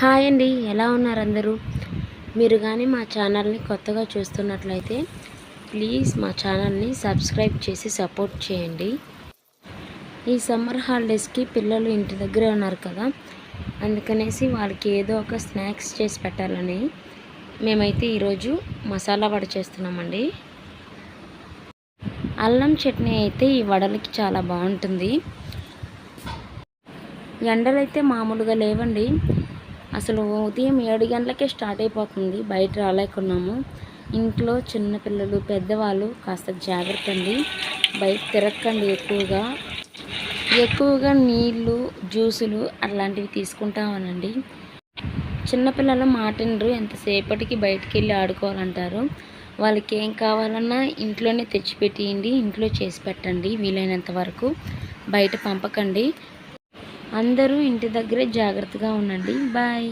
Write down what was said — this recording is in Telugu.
హాయ్ అండి ఎలా ఉన్నారు అందరూ? మీరు కానీ మా ఛానల్ని కొత్తగా చూస్తున్నట్లయితే ప్లీజ్ మా ఛానల్ని సబ్స్క్రైబ్ చేసి సపోర్ట్ చేయండి. ఈ సమ్మర్ హాలిడేస్కి పిల్లలు ఇంటి దగ్గరే ఉన్నారు కదా అందుకనేసి వాళ్ళకి ఏదో ఒక స్నాక్స్ చేసి పెట్టాలని మేమైతే ఈరోజు మసాలా వడ చేస్తున్నామండి. అల్లం చట్నీ అయితే ఈ వడలకి చాలా బాగుంటుంది. ఎండలైతే మామూలుగా లేవండి అసలు ఉదయం ఏడు గంటలకే స్టార్ట్ అయిపోతుంది. బయట రాలేకున్నాము. ఇంట్లో చిన్నపిల్లలు పెద్దవాళ్ళు కాస్త జాగ్రత్త అండి బయట తిరగకండి ఎక్కువగా. ఎక్కువగా నీళ్ళు జ్యూసులు అలాంటివి తీసుకుంటామనండి. చిన్నపిల్లలు మాటినరు ఎంతసేపటికి బయటికి వెళ్ళి ఆడుకోవాలంటారు. వాళ్ళకి ఏం కావాలన్నా ఇంట్లోనే తెచ్చిపెట్టియండి. ఇంట్లో చేసి పెట్టండి. వీలైనంత వరకు. బయట పంపకండి. అందరూ ఇంటి దగ్గరే జాగ్రత్తగా ఉండండి. బాయ్.